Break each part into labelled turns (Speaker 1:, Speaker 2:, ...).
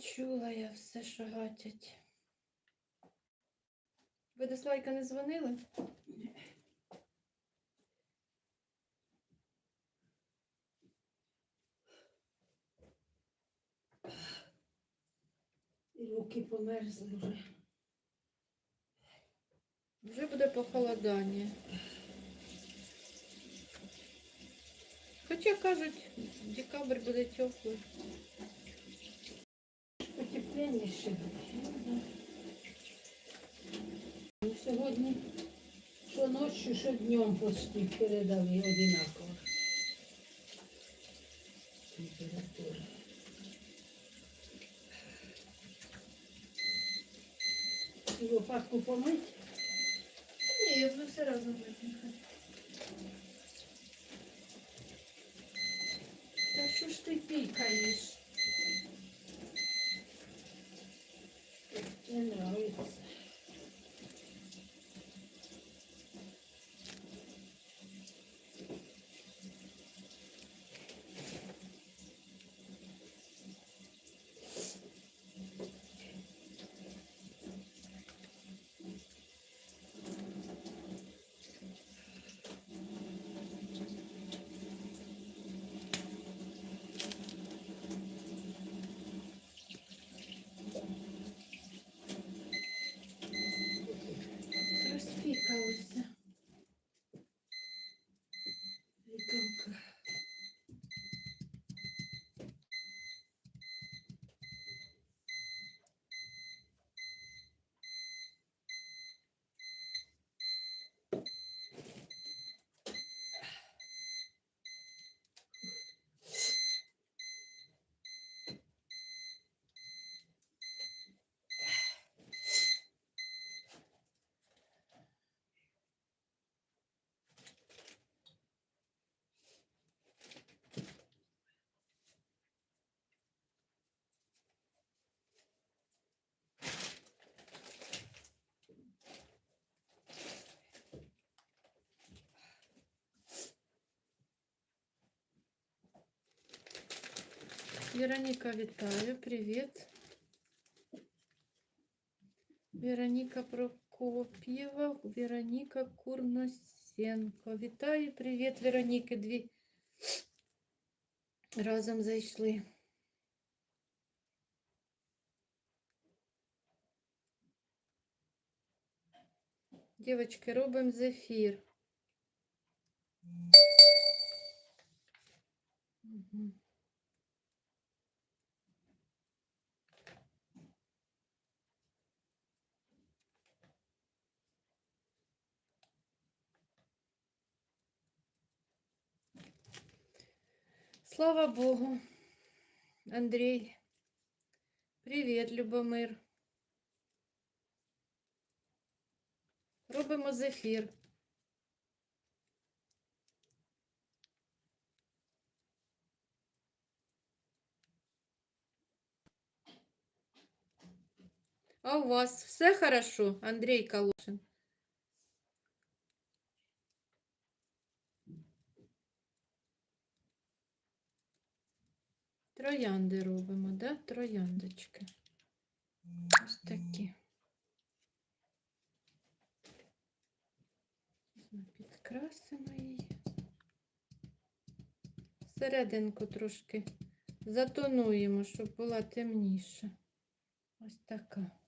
Speaker 1: Почула я все, що гатять. Ви до Слайка не дзвонили?
Speaker 2: І руки померзли вже.
Speaker 1: Вже буде похолодання. Хоча кажуть, декабрь буде теплий.
Speaker 2: Потепленніше. Ну, Сьогодні що ночі, що днем почти передали одинаково. Температура. І лопатку помить.
Speaker 1: Ні, я буду все разом витягнути. Та що ж ти пікаєш?
Speaker 2: Не
Speaker 1: Вероніка, вітаю, привіт. Вероніка Прокоп'єва, Вероніка Курносенко. Вітаю, привіт, Вероніки. Дві разом зайшли. Дівочки, робимо зефір. Мгм. Слава Богу. Андрій. Привіт, Любомир. Робимо зефір. А у вас все хорошо, Андрій Калушин? Троянди робимо, да? Трояндочки. Ось такі. Підкрасимо її. Серединку трошки затонуємо, щоб була темніша. Ось така.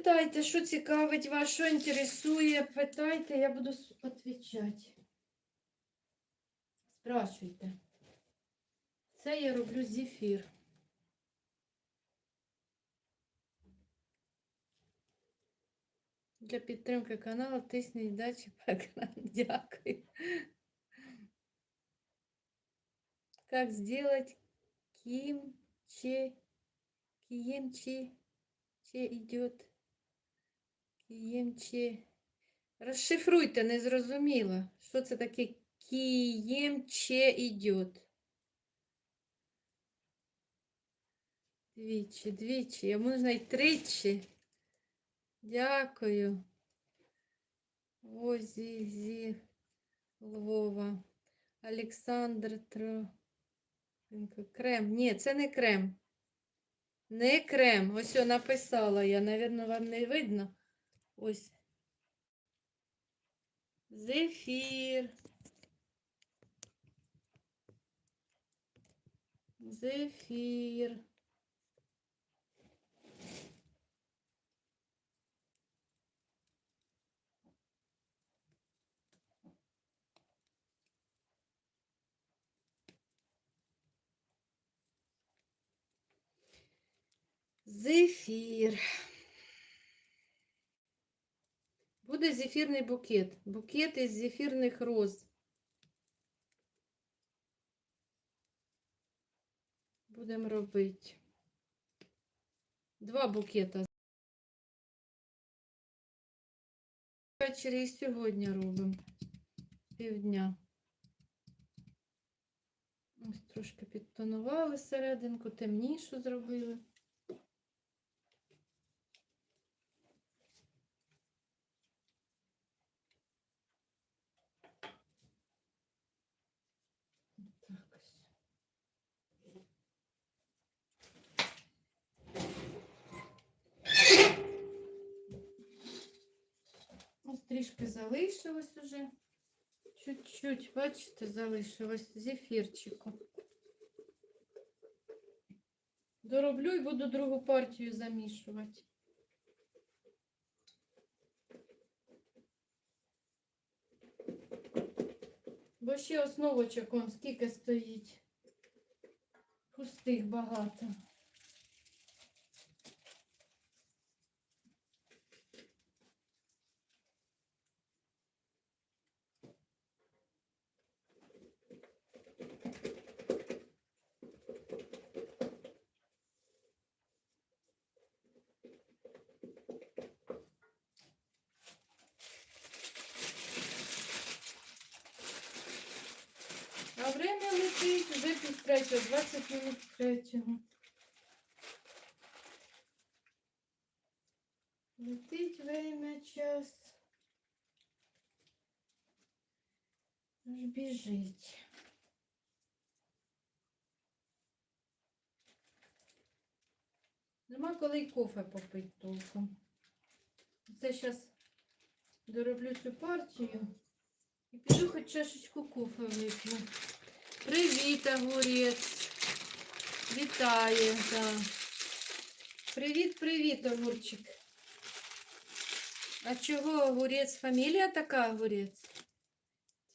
Speaker 1: Питайте, що цікавить вас, що інтересує, питайте, я буду відповідати. Спрашуйте. Це я роблю зефір. Для підтримки каналу тисніть дачі по екрану. Дякую. Как сделать кимчи? Киемчи? Че идет? Киемчи. Розшифруйте, не зрозуміла. Що це таке киємче идет? Двічі, двічі, а можна й тричі. Дякую. Озі, зі, Львова. Олександр Тро. Крем. Ні, це не крем. Не крем. Ось о, написала я. Навірно, вам не видно. Ось. Зефір. Зефір. Зефір. Буде зефірний букет. Букет із зефірних роз. Будемо робити. Два букета. Ввечері і сьогодні робимо. Півдня. Ось трошки підтонували серединку, темнішу зробили. Так ось. Ось трішки залишилось уже. Чуть-чуть, бачите, залишилось зефірчику. Дороблю і буду другу партію замішувати. Бо ще основочок он скільки стоїть. Пустих багато. Время летить вже пів третього, 20 минут третього. Летить время час. Аж біжить. Нема коли й кофе попити толком. Це зараз дороблю цю партію. І піду хоч чашечку кофе вип'ю. Привіт, огурець. Вітаю, да. Привіт, привіт, огурчик. А чого огурець? Фамілія така огурець?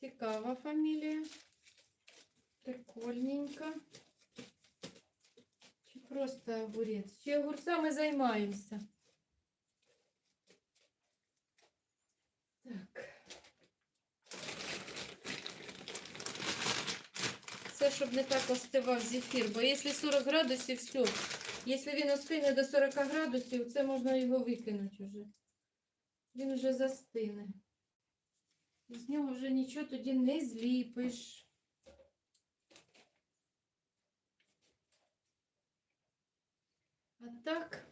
Speaker 1: Цікава фамілія. Прикольненько. Чи просто огурець? Чи огурцями займаємося? Так. Це щоб не так остивав зефір, бо якщо 40 градусів, все. Якщо він остине до 40 градусів, це можна його викинути вже. Він вже застине. З нього вже нічого тоді не зліпиш. А так.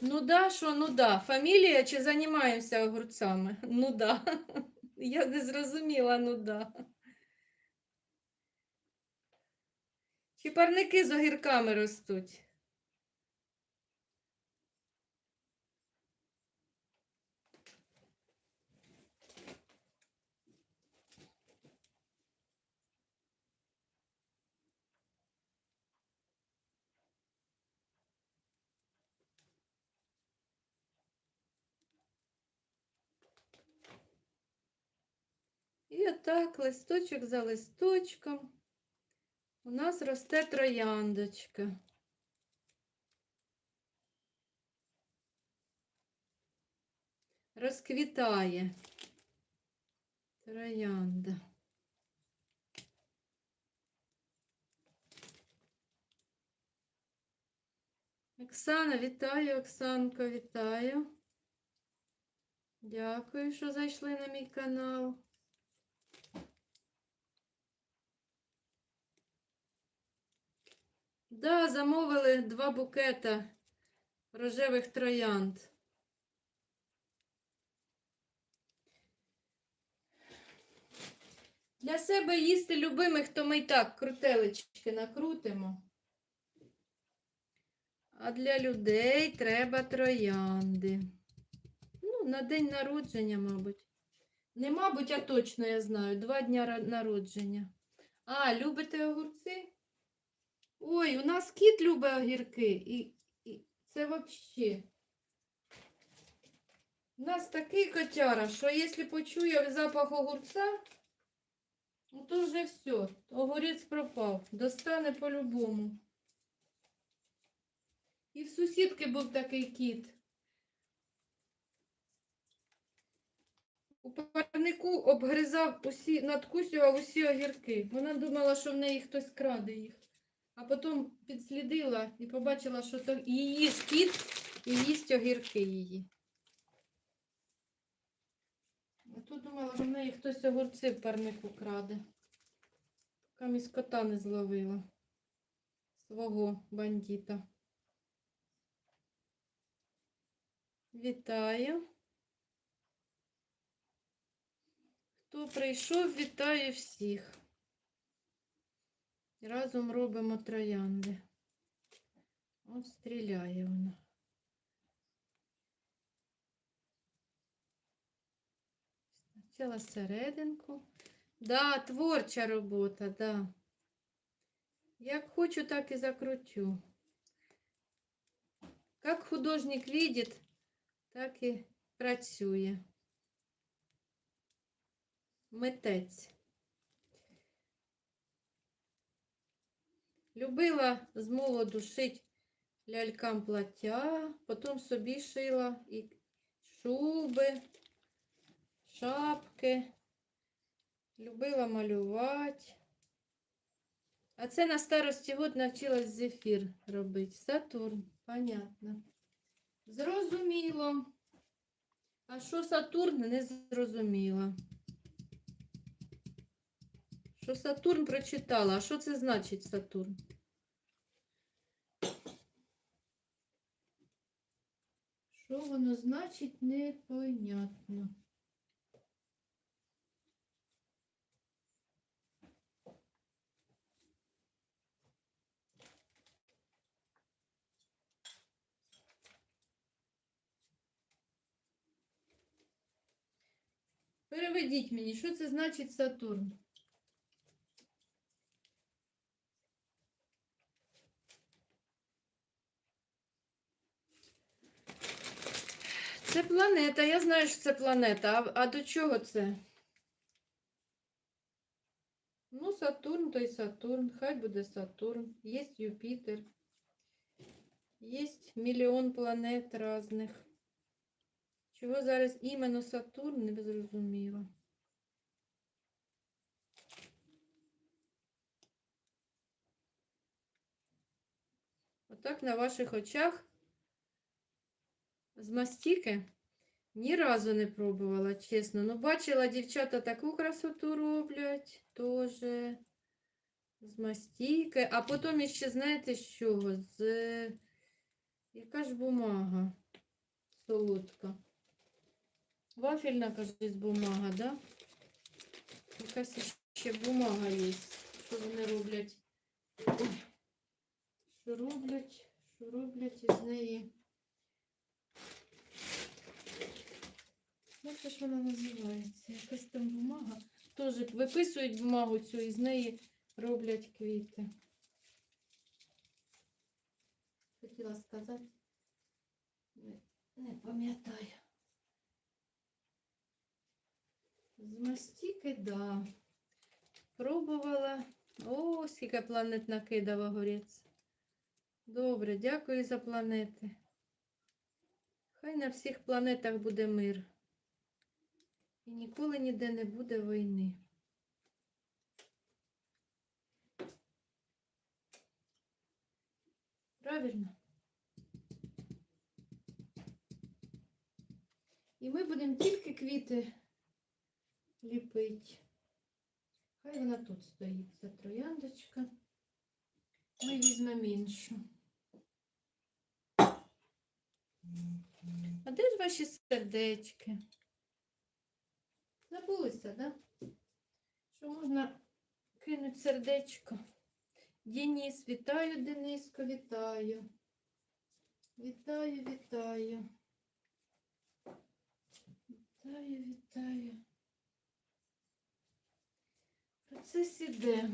Speaker 1: Ну да, що, ну да. Фамілія чи займаємося огурцями? Ну да. Я не зрозуміла, ну да. Чи парники з огірками ростуть? І отак, листочок за листочком. У нас росте трояндочка. розквітає. Троянда. Оксана, вітаю, Оксанко, вітаю. Дякую, що зайшли на мій канал. Да, замовили два букета рожевих троянд. Для себе їсти любимих, то ми й так крутелечки накрутимо. А для людей треба троянди. Ну, на день народження, мабуть. Не мабуть, а точно я знаю. Два дня народження. А, любите огурці? Ой, у нас кіт любить огірки. І, і це взагалі. У нас такий котяра, що якщо почує запах огурця, ну то вже все. Огурець пропав. Достане по-любому. І в сусідки був такий кіт. У парнику обгризав усі, надкусював усі огірки. Вона думала, що в неї хтось краде їх. А потім підслідила і побачила, що то її ж кіт і їсть огірки її. А тут думала, що в неї хтось огурці в парнику краде. Поки місь кота не зловила. Свого бандита. Вітаю. Хто прийшов, вітаю всіх. Разом робимо троянди. От стріляє вона. Спочатку серединку. Да, творча робота, да. Як хочу, так і закрутю. Як художник видит, так і працює. Митець. Любила з молоду шить лялькам плаття, потім собі шила і шуби, шапки. Любила малювати. А це на старості год навчилась зефір робити. Сатурн, понятно. Зрозуміло. А що Сатурн не зрозуміла. Що Сатурн прочитала. А що це значить Сатурн? Що воно значить, непонятно. Переведіть мені, що це значить Сатурн? Це планета. Я знаю, що це планета. А, а до чого це? Ну, Сатурн, то й Сатурн. Хай буде Сатурн. Є Юпітер. Є мільйон планет різних. Чого зараз іменно Сатурн, не зрозуміло. Отак на ваших очах з мастіки ні разу не пробувала, чесно. Ну, бачила, дівчата таку красоту роблять теж з мастіки. А потім іще, знаєте, з чого? З яка ж бумага солодка. Вафельна, кажуть, бумага, да? Якась ще бумага є. Що вони роблять? Що роблять? Що роблять із неї? Як же ж вона називається? Якась там бумага. Теж виписують бумагу цю і з неї роблять квіти. Хотіла сказати. Не, не пам'ятаю. З мастіки, да. Пробувала. О, скільки планет накидав огурець. Добре, дякую за планети. Хай на всіх планетах буде мир. І ніколи ніде не буде війни. Правильно? І ми будемо тільки квіти ліпити. Хай вона тут стоїть, ця трояндочка. Ми візьмемо іншу. А де ж ваші сердечки? Забулися, да? Що можна кинути сердечко? Денис, вітаю, Дениско, вітаю. Вітаю, вітаю. Вітаю, вітаю. Процес іде.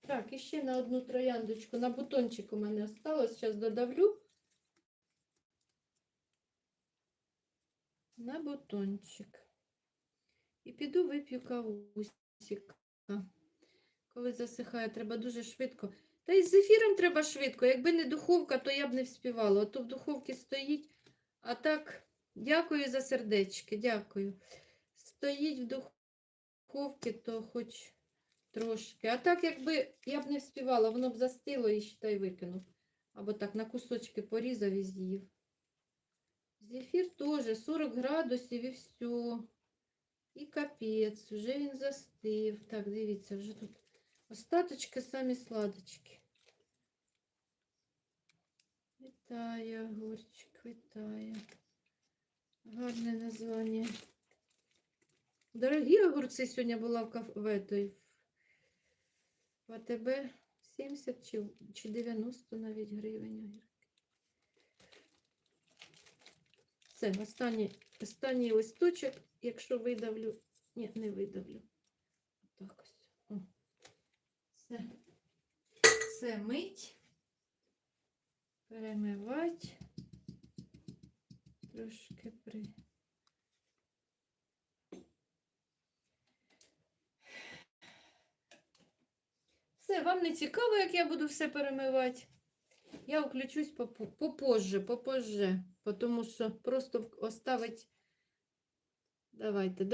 Speaker 1: Так, і ще на одну трояндочку. На бутончик у мене осталось. Зараз додавлю. На бутончик. І піду вип'ю кавусик. Коли засихає, треба дуже швидко. Та й з ефіром треба швидко. Якби не духовка, то я б не вспівала. Ото в духовці стоїть. А так, дякую за сердечки, дякую. Стоїть в духовці, то хоч трошки. А так, якби я б не вспівала, воно б застило і ще викинув. Або так на кусочки порізав і з'їв. Зефір теж 40 градусів і все. І капець, вже він застив. Так, дивіться, вже тут остаточки самі сладочки. Вітаю, огурчик, вітаю. Гарне названня. Дорогі огурці сьогодні була в, каф... в, АТБ 70 чи, чи 90 навіть гривень. Це останній, останній листочок, якщо видавлю. Ні, не видавлю. Так ось. О. Все. Це мить. Перемивати. Трошки при. Все, вам не цікаво, як я буду все перемивати. Я включусь попо- попозже, попозже, тому що просто оставить. Давайте.